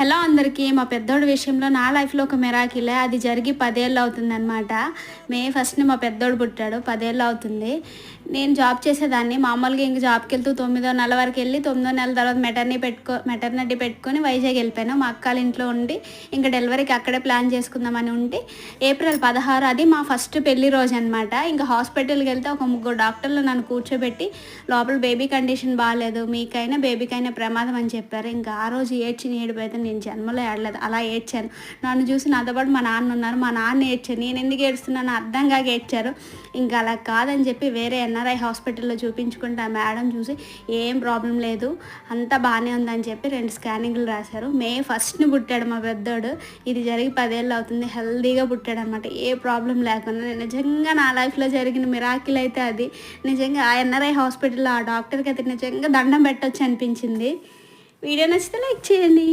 Hello అందరికీ మా పెద్దోడి విషయంలో నా లైఫ్లో ఒక మెరాకిలే. అది జరిగి పదేళ్ళు అవుతుందన్నమాట. మే ఫస్ట్ మా పెద్దోడు పుట్టాడు పదేళ్ళు అవుతుంది. నేను జాబ్ చేసేదాన్ని. మామూలుగా ఇంక జాబ్కి వెళ్తూ తొమ్మిదో నెల వరకు వెళ్ళి తొమ్మిదో నెల తర్వాత మెటర్నీ పెట్టుకో మెటర్నిటీ పెట్టుకొని వైజాగ్ వెళ్ళిపోయాను. మా అక్కల ఇంట్లో ఉండి ఇంకా డెలివరీకి అక్కడే ప్లాన్ చేసుకుందామని ఉండి ఏప్రిల్ పదహారు అది మా ఫస్ట్ పెళ్ళి రోజు అనమాట ఇంకా హాస్పిటల్కి వెళ్తే ఒక ముగ్గురు డాక్టర్లు నన్ను కూర్చోబెట్టి లోపల బేబీ కండిషన్ బాగాలేదు మీకైనా బేబీకైనా ప్రమాదం అని చెప్పారు. ఇంకా ఆ రోజు ఏడ్చి ఏడిపోతే నేను జన్మలో ఏడలేదు అలా ఏడ్చాను. నన్ను చూసి నాతో పాటు మా నాన్న ఉన్నారు. మా నాన్న ఏడ్చాను నేను ఎందుకు ఏడుస్తున్నాను అర్థం కాక ఏడ్చారు. ఇంకా అలా కాదని చెప్పి వేరే ఎన్ఆర్ఐ హాస్పిటల్లో చూపించుకుంటే ఆ మేడం చూసి ఏం ప్రాబ్లం లేదు. అంతా బాగానే ఉందని చెప్పి రెండు స్కానింగ్లు రాశారు. మే ఫస్ట్ని పుట్టాడు మా పెద్దోడు. ఇది జరిగి పదేళ్ళు అవుతుంది. హెల్దీగా పుట్టాడు అనమాట ఏ ప్రాబ్లం లేకుండా నిజంగా నా లైఫ్లో జరిగిన మిరాకిల్ అయితే అది. నిజంగా ఆ ఎన్ఆర్ఐ హాస్పిటల్లో ఆ డాక్టర్కి అయితే నిజంగా దండం పెట్టొచ్చు అనిపించింది. వీడియో నచ్చితే లైక్ చేయండి.